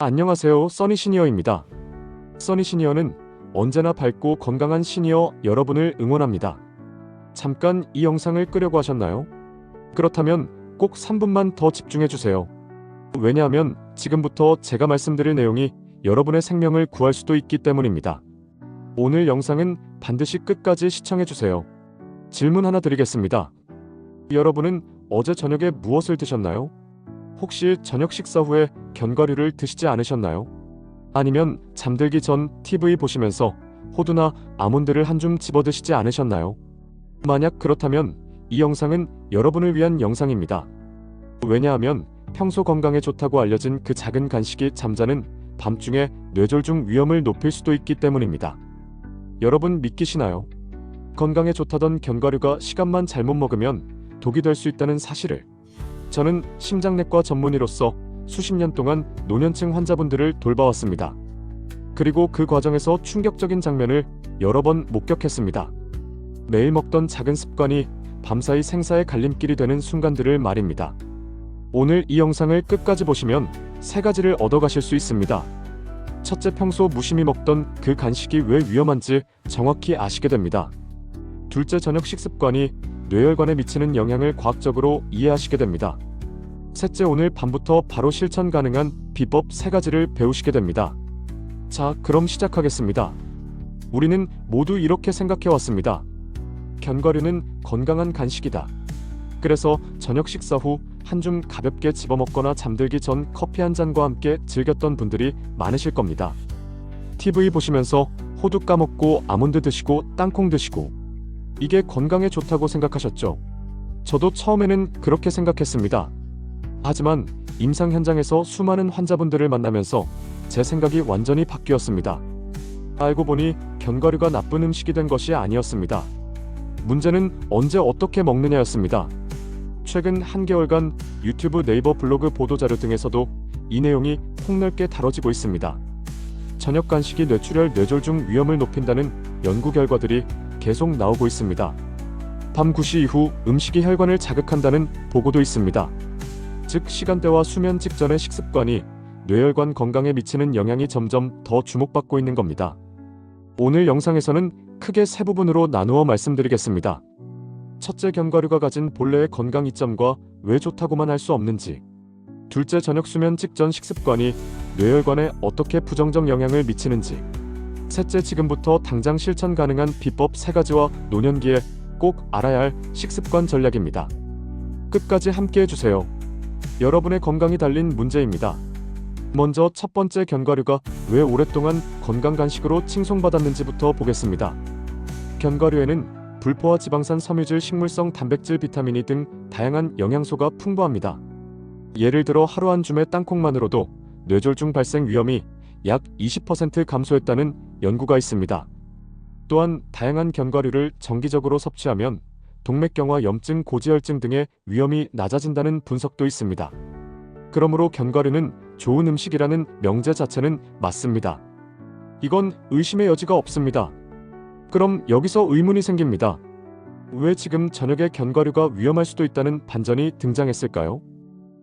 안녕하세요. 써니 시니어입니다. 써니 시니어는 언제나 밝고 건강한 시니어 여러분을 응원합니다. 잠깐 이 영상을 끄려고 하셨나요? 그렇다면 꼭 3분만 더 집중해 주세요. 왜냐하면 지금부터 제가 말씀드릴 내용이 여러분의 생명을 구할 수도 있기 때문입니다. 오늘 영상은 반드시 끝까지 시청해 주세요. 질문 하나 드리겠습니다. 여러분은 어제 저녁에 무엇을 드셨나요? 혹시 저녁 식사 후에 견과류를 드시지 않으셨나요? 아니면 잠들기 전 TV 보시면서 호두나 아몬드를 한 줌 집어 드시지 않으셨나요? 만약 그렇다면 이 영상은 여러분을 위한 영상입니다. 왜냐하면 평소 건강에 좋다고 알려진 그 작은 간식이 잠자는 밤중에 뇌졸중 위험을 높일 수도 있기 때문입니다. 여러분 믿기시나요? 건강에 좋다던 견과류가 시간만 잘못 먹으면 독이 될 수 있다는 사실을 저는 심장내과 전문의로서 수십 년 동안 노년층 환자분들을 돌봐왔습니다. 그리고 그 과정에서 충격적인 장면을 여러 번 목격했습니다. 매일 먹던 작은 습관이 밤사이 생사의 갈림길이 되는 순간들을 말입니다. 오늘 이 영상을 끝까지 보시면 세 가지를 얻어가실 수 있습니다. 첫째, 평소 무심히 먹던 그 간식이 왜 위험한지 정확히 아시게 됩니다. 둘째, 저녁 식습관이 뇌혈관에 미치는 영향을 과학적으로 이해하시게 됩니다. 셋째, 오늘 밤부터 바로 실천 가능한 비법 세 가지를 배우시게 됩니다. 자, 그럼 시작하겠습니다. 우리는 모두 이렇게 생각해 왔습니다. 견과류는 건강한 간식이다. 그래서 저녁 식사 후 한 줌 가볍게 집어먹거나 잠들기 전 커피 한 잔과 함께 즐겼던 분들이 많으실 겁니다. TV 보시면서 호두 까먹고 아몬드 드시고 땅콩 드시고 이게 건강에 좋다고 생각하셨죠? 저도 처음에는 그렇게 생각했습니다. 하지만 임상 현장에서 수많은 환자분들을 만나면서 제 생각이 완전히 바뀌었습니다. 알고 보니 견과류가 나쁜 음식이 된 것이 아니었습니다. 문제는 언제 어떻게 먹느냐였습니다. 최근 한개월간 유튜브 네이버 블로그 보도자료 등에서도 이 내용이 폭넓게 다뤄지고 있습니다. 저녁 간식이 뇌출혈 뇌졸중 위험을 높인다는 연구 결과들이 계속 나오고 있습니다. 밤 9시 이후 음식이 혈관을 자극한다는 보고도 있습니다. 즉 시간대와 수면 직전의 식습관이 뇌혈관 건강에 미치는 영향이 점점 더 주목받고 있는 겁니다. 오늘 영상에서는 크게 세 부분으로 나누어 말씀드리겠습니다. 첫째 견과류가 가진 본래의 건강 이점과 왜 좋다고만 할 수 없는지. 둘째 저녁 수면 직전 식습관이 뇌혈관에 어떻게 부정적 영향을 미치는지. 셋째 지금부터 당장 실천 가능한 비법 세 가지와 노년기에 꼭 알아야 할 식습관 전략입니다. 끝까지 함께 해 주세요. 여러분의 건강이 달린 문제입니다. 먼저 첫 번째 견과류가 왜 오랫동안 건강 간식으로 칭송받았는지부터 보겠습니다. 견과류에는 불포화 지방산 섬유질 식물성 단백질 비타민이 등 다양한 영양소가 풍부합니다. 예를 들어 하루 한 줌의 땅콩만으로도 뇌졸중 발생 위험이 약 20% 감소했다는 연구가 있습니다. 또한 다양한 견과류를 정기적으로 섭취하면 동맥경화 염증 고지혈증 등의 위험이 낮아진다는 분석도 있습니다. 그러므로 견과류는 좋은 음식이라는 명제 자체는 맞습니다. 이건 의심의 여지가 없습니다. 그럼 여기서 의문이 생깁니다. 왜 지금 저녁에 견과류가 위험할 수도 있다는 반전이 등장했을까요?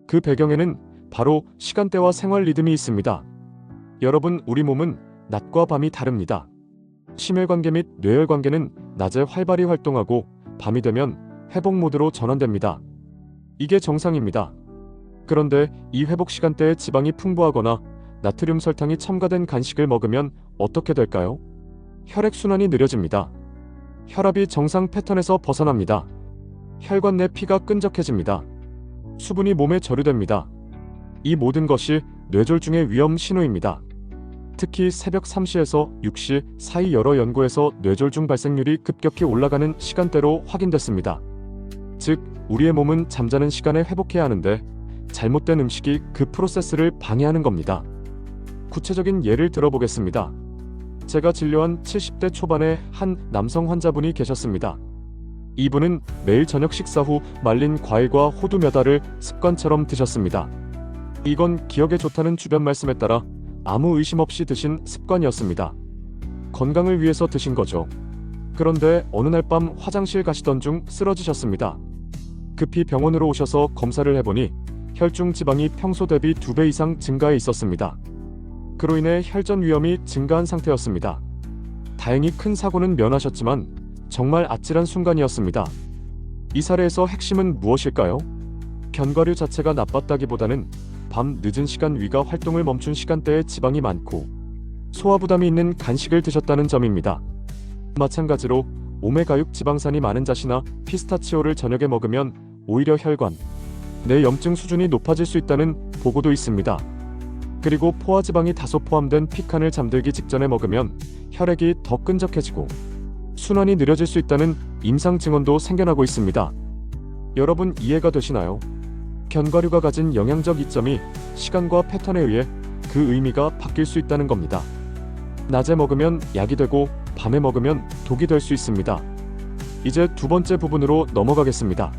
그 배경에는 바로 시간대와 생활 리듬이 있습니다. 여러분, 우리 몸은 낮과 밤이 다릅니다. 심혈관계 및 뇌혈관계는 낮에 활발히 활동하고 밤이 되면 회복 모드로 전환됩니다. 이게 정상입니다. 그런데 이 회복 시간대에 지방이 풍부하거나 나트륨 설탕이 첨가된 간식을 먹으면 어떻게 될까요? 혈액 순환이 느려집니다. 혈압이 정상 패턴에서 벗어납니다. 혈관 내 피가 끈적해집니다. 수분이 몸에 저류됩니다. 이 모든 것이 뇌졸중의 위험 신호입니다. 특히 새벽 3시에서 6시 사이 여러 연구에서 뇌졸중 발생률이 급격히 올라가는 시간대로 확인됐습니다. 즉, 우리의 몸은 잠자는 시간에 회복해야 하는데 잘못된 음식이 그 프로세스를 방해하는 겁니다. 구체적인 예를 들어보겠습니다. 제가 진료한 70대 초반의 한 남성 환자분이 계셨습니다. 이분은 매일 저녁 식사 후 말린 과일과 호두 몇 알을 습관처럼 드셨습니다. 이건 기억에 좋다는 주변 말씀에 따라 아무 의심 없이 드신 습관이었습니다. 건강을 위해서 드신 거죠. 그런데 어느 날 밤 화장실 가시던 중 쓰러지셨습니다. 급히 병원으로 오셔서 검사를 해보니 혈중 지방이 평소 대비 2배 이상 증가해 있었습니다. 그로 인해 혈전 위험이 증가한 상태였습니다. 다행히 큰 사고는 면하셨지만 정말 아찔한 순간이었습니다. 이 사례에서 핵심은 무엇일까요? 견과류 자체가 나빴다기보다는 밤 늦은 시간 위가 활동을 멈춘 시간대에 지방이 많고 소화 부담이 있는 간식을 드셨다는 점입니다. 마찬가지로 오메가6 지방산이 많은 잣이나 피스타치오를 저녁에 먹으면 오히려 혈관, 내 염증 수준이 높아질 수 있다는 보고도 있습니다. 그리고 포화지방이 다소 포함된 피칸을 잠들기 직전에 먹으면 혈액이 더 끈적해지고 순환이 느려질 수 있다는 임상 증언도 생겨나고 있습니다. 여러분 이해가 되시나요? 견과류가 가진 영양적 이점이 시간과 패턴에 의해 그 의미가 바뀔 수 있다는 겁니다. 낮에 먹으면 약이 되고 밤에 먹으면 독이 될 수 있습니다. 이제 두 번째 부분으로 넘어가겠습니다.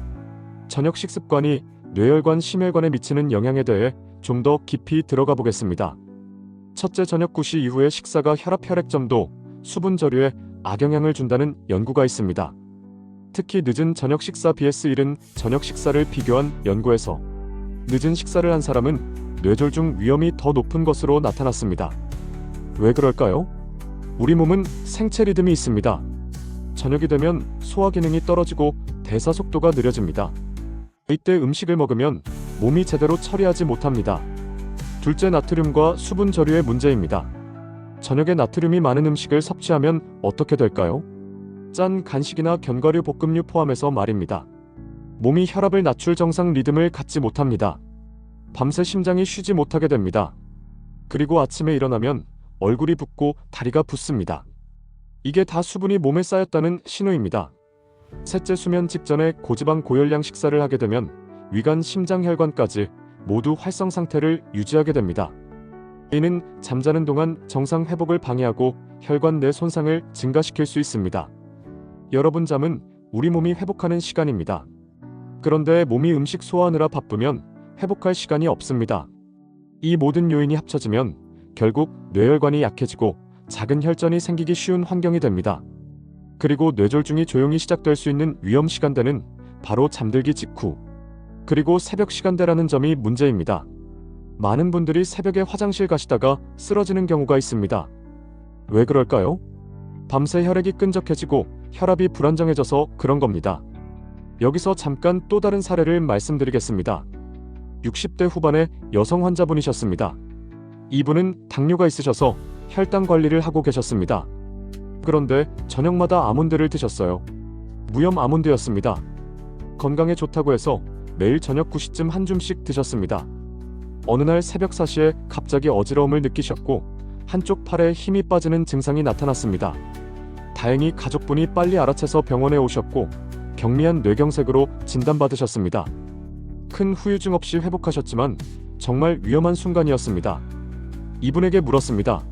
저녁 식습관이 뇌혈관 심혈관에 미치는 영향에 대해 좀 더 깊이 들어가 보겠습니다. 첫째 저녁 9시 이후의 식사가 혈압 혈액점도 수분 저류에 악영향을 준다는 연구가 있습니다. 특히 늦은 저녁 식사 vs 이른 저녁 식사를 비교한 연구에서 늦은 식사를 한 사람은 뇌졸중 위험이 더 높은 것으로 나타났습니다. 왜 그럴까요? 우리 몸은 생체 리듬이 있습니다. 저녁이 되면 소화 기능이 떨어지고 대사 속도가 느려집니다. 이때 음식을 먹으면 몸이 제대로 처리하지 못합니다. 둘째 나트륨과 수분 저류의 문제입니다. 저녁에 나트륨이 많은 음식을 섭취하면 어떻게 될까요? 짠 간식이나 견과류 볶음류 포함해서 말입니다. 몸이 혈압을 낮출 정상 리듬을 갖지 못합니다. 밤새 심장이 쉬지 못하게 됩니다. 그리고 아침에 일어나면 얼굴이 붓고 다리가 붓습니다. 이게 다 수분이 몸에 쌓였다는 신호입니다. 셋째 수면 직전에 고지방 고열량 식사를 하게 되면 위간 심장혈관까지 모두 활성 상태를 유지하게 됩니다. 이는 잠자는 동안 정상 회복을 방해하고 혈관 내 손상을 증가시킬 수 있습니다. 여러분 잠은 우리 몸이 회복하는 시간입니다. 그런데 몸이 음식 소화하느라 바쁘면 회복할 시간이 없습니다. 이 모든 요인이 합쳐지면 결국 뇌혈관이 약해지고 작은 혈전이 생기기 쉬운 환경이 됩니다. 그리고 뇌졸중이 조용히 시작될 수 있는 위험 시간대는 바로 잠들기 직후 그리고 새벽 시간대라는 점이 문제입니다. 많은 분들이 새벽에 화장실 가시다가 쓰러지는 경우가 있습니다. 왜 그럴까요? 밤새 혈액이 끈적해지고 혈압이 불안정해져서 그런 겁니다. 여기서 잠깐 또 다른 사례를 말씀드리겠습니다. 60대 후반의 여성 환자분이셨습니다. 이분은 당뇨가 있으셔서 혈당 관리를 하고 계셨습니다. 그런데 저녁마다 아몬드를 드셨어요. 무염 아몬드였습니다. 건강에 좋다고 해서 매일 저녁 9시쯤 한 줌씩 드셨습니다. 어느 날 새벽 4시에 갑자기 어지러움을 느끼셨고 한쪽 팔에 힘이 빠지는 증상이 나타났습니다. 다행히 가족분이 빨리 알아채서 병원에 오셨고 경미한 뇌경색으로 진단받으셨습니다. 큰 후유증 없이 회복하셨지만 정말 위험한 순간이었습니다. 이분에게 물었습니다.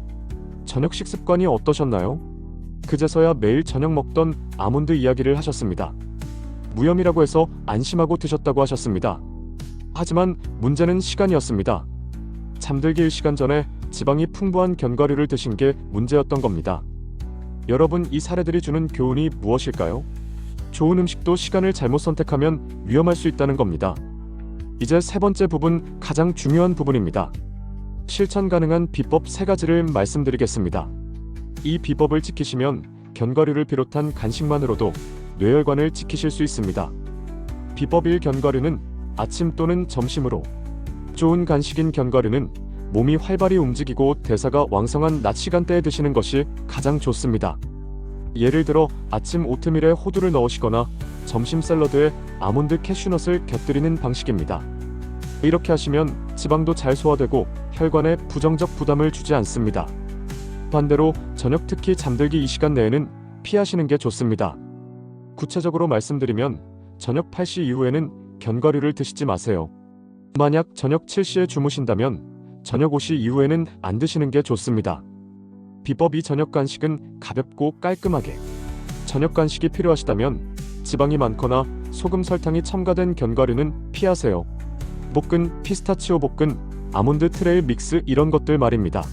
저녁 식습관이 어떠셨나요? 그제서야 매일 저녁 먹던 아몬드 이야기를 하셨습니다. 무염이라고 해서 안심하고 드셨다고 하셨습니다. 하지만 문제는 시간이었습니다. 잠들기 1시간 전에 지방이 풍부한 견과류를 드신 게 문제였던 겁니다. 여러분 이 사례들이 주는 교훈이 무엇일까요? 좋은 음식도 시간을 잘못 선택하면 위험할 수 있다는 겁니다. 이제 세 번째 부분 가장 중요한 부분입니다. 실천 가능한 비법 세 가지를 말씀드리겠습니다. 이 비법을 지키시면 견과류를 비롯한 간식만으로도 뇌혈관을 지키실 수 있습니다. 비법 1 견과류는 아침 또는 점심으로 좋은 간식인 견과류는 몸이 활발히 움직이고 대사가 왕성한 낮 시간대에 드시는 것이 가장 좋습니다. 예를 들어 아침 오트밀에 호두를 넣으시거나 점심 샐러드에 아몬드 캐슈넛을 곁들이는 방식입니다. 이렇게 하시면 지방도 잘 소화되고 혈관에 부정적 부담을 주지 않습니다. 반대로 저녁 특히 잠들기 이 시간 내에는 피하시는 게 좋습니다. 구체적으로 말씀드리면 저녁 8시 이후에는 견과류를 드시지 마세요. 만약 저녁 7시에 주무신다면 저녁 5시 이후에는 안 드시는 게 좋습니다. 비법 이 저녁 간식은 가볍고 깔끔하게 저녁 간식이 필요하시다면 지방이 많거나 소금 설탕이 첨가된 견과류는 피하세요. 볶은 피스타치오 볶은 아몬드 트레일 믹스 이런 것들 말입니다.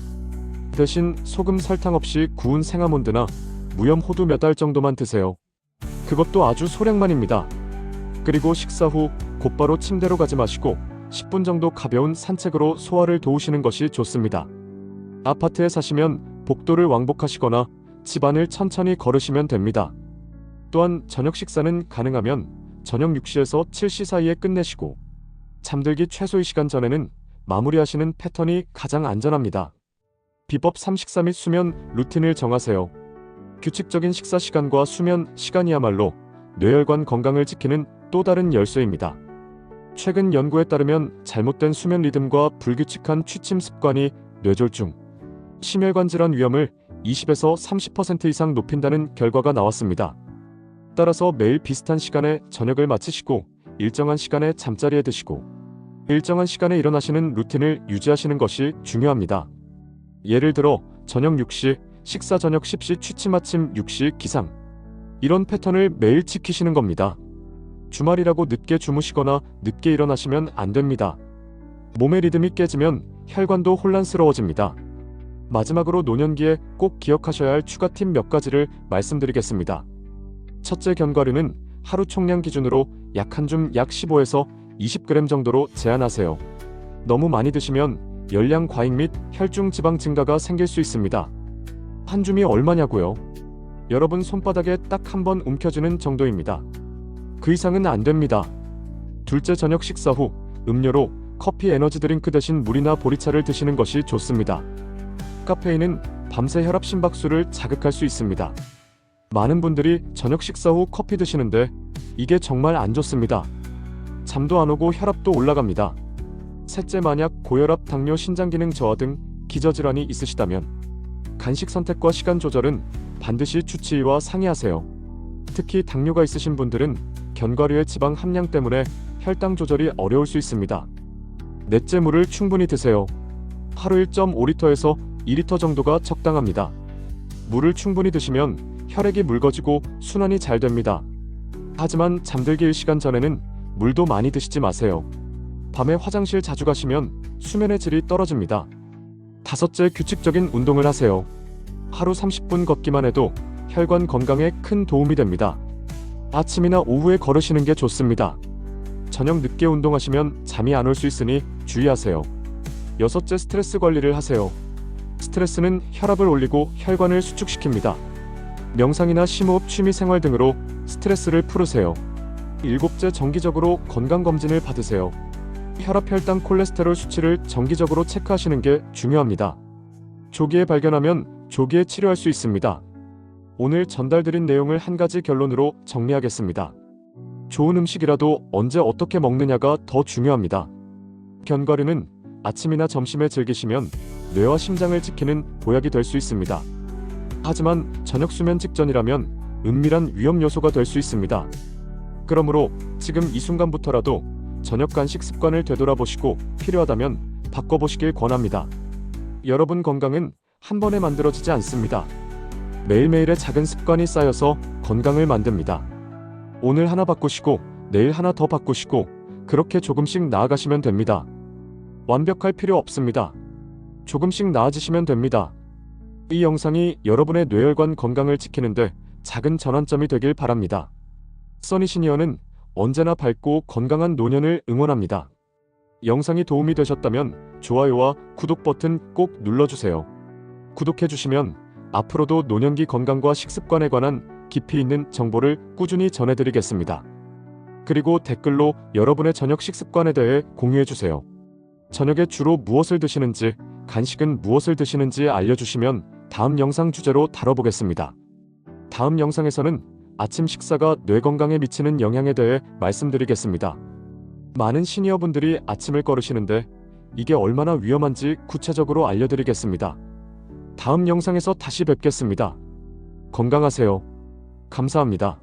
대신 소금 설탕 없이 구운 생아몬드나 무염 호두 몇 알 정도만 드세요. 그것도 아주 소량만입니다. 그리고 식사 후 곧바로 침대로 가지 마시고 10분 정도 가벼운 산책으로 소화를 도우시는 것이 좋습니다. 아파트에 사시면 복도를 왕복하시거나 집안을 천천히 걸으시면 됩니다. 또한 저녁 식사는 가능하면 저녁 6시에서 7시 사이에 끝내시고 잠들기 최소의 시간 전에는 마무리하시는 패턴이 가장 안전합니다. 비법 3 식사 및 수면 루틴을 정하세요. 규칙적인 식사 시간과 수면 시간이야말로 뇌혈관 건강을 지키는 또 다른 열쇠입니다. 최근 연구에 따르면 잘못된 수면 리듬과 불규칙한 취침 습관이 뇌졸중, 심혈관 질환 위험을 20에서 30% 이상 높인다는 결과가 나왔습니다. 따라서 매일 비슷한 시간에 저녁을 마치시고 일정한 시간에 잠자리에 드시고 일정한 시간에 일어나시는 루틴을 유지하시는 것이 중요합니다. 예를 들어 저녁 6시, 식사 저녁 10시 취침 아침 6시 기상 이런 패턴을 매일 지키시는 겁니다. 주말이라고 늦게 주무시거나 늦게 일어나시면 안 됩니다. 몸의 리듬이 깨지면 혈관도 혼란스러워집니다. 마지막으로 노년기에 꼭 기억하셔야 할 추가 팁 몇 가지를 말씀드리겠습니다. 첫째 견과류는 하루 총량 기준으로 약 한 줌 약 15에서 20g 정도로 제한하세요. 너무 많이 드시면 열량 과잉 및 혈중 지방 증가가 생길 수 있습니다. 한 줌이 얼마냐고요? 여러분 손바닥에 딱 한 번 움켜쥐는 정도입니다. 그 이상은 안 됩니다. 둘째 저녁 식사 후 음료로 커피 에너지 드링크 대신 물이나 보리차를 드시는 것이 좋습니다. 카페인은 밤새 혈압 심박수를 자극할 수 있습니다. 많은 분들이 저녁 식사 후 커피 드시는데 이게 정말 안 좋습니다. 잠도 안 오고 혈압도 올라갑니다. 셋째 만약 고혈압, 당뇨, 신장 기능 저하 등 기저질환이 있으시다면 간식 선택과 시간 조절은 반드시 주치의와 상의하세요. 특히 당뇨가 있으신 분들은 견과류의 지방 함량 때문에 혈당 조절이 어려울 수 있습니다. 넷째 물을 충분히 드세요. 하루 1.5리터에서 2리터 정도가 적당합니다. 물을 충분히 드시면 혈액이 묽어지고 순환이 잘 됩니다. 하지만 잠들기 1시간 전에는 물도 많이 드시지 마세요. 밤에 화장실 자주 가시면 수면의 질이 떨어집니다. 다섯째 규칙적인 운동을 하세요. 하루 30분 걷기만 해도 혈관 건강에 큰 도움이 됩니다. 아침이나 오후에 걸으시는 게 좋습니다. 저녁 늦게 운동하시면 잠이 안 올 수 있으니 주의하세요. 여섯째 스트레스 관리를 하세요. 스트레스는 혈압을 올리고 혈관을 수축시킵니다. 명상이나 심호흡, 취미 생활 등으로 스트레스를 풀으세요. 일곱째 정기적으로 건강검진을 받으세요. 혈압, 혈당, 콜레스테롤 수치를 정기적으로 체크하시는 게 중요합니다. 조기에 발견하면 조기에 치료할 수 있습니다. 오늘 전달드린 내용을 한 가지 결론으로 정리하겠습니다. 좋은 음식이라도 언제 어떻게 먹느냐가 더 중요합니다. 견과류는 아침이나 점심에 즐기시면 뇌와 심장을 지키는 보약이 될 수 있습니다. 하지만 저녁 수면 직전이라면 은밀한 위험 요소가 될 수 있습니다. 그러므로 지금 이 순간부터라도 저녁 간식 습관을 되돌아보시고 필요하다면 바꿔보시길 권합니다. 여러분 건강은 한 번에 만들어지지 않습니다. 매일매일의 작은 습관이 쌓여서 건강을 만듭니다. 오늘 하나 바꾸시고 내일 하나 더 바꾸시고 그렇게 조금씩 나아가시면 됩니다. 완벽할 필요 없습니다. 조금씩 나아지시면 됩니다. 이 영상이 여러분의 뇌혈관 건강을 지키는데 작은 전환점이 되길 바랍니다. 써니 시니어는 언제나 밝고 건강한 노년을 응원합니다. 영상이 도움이 되셨다면 좋아요와 구독 버튼 꼭 눌러주세요. 구독해주시면 앞으로도 노년기 건강과 식습관에 관한 깊이 있는 정보를 꾸준히 전해드리겠습니다. 그리고 댓글로 여러분의 저녁 식습관에 대해 공유해주세요. 저녁에 주로 무엇을 드시는지, 간식은 무엇을 드시는지 알려주시면 다음 영상 주제로 다뤄보겠습니다. 다음 영상에서는 아침 식사가 뇌 건강에 미치는 영향에 대해 말씀드리겠습니다. 많은 시니어분들이 아침을 거르시는데 이게 얼마나 위험한지 구체적으로 알려드리겠습니다. 다음 영상에서 다시 뵙겠습니다. 건강하세요. 감사합니다.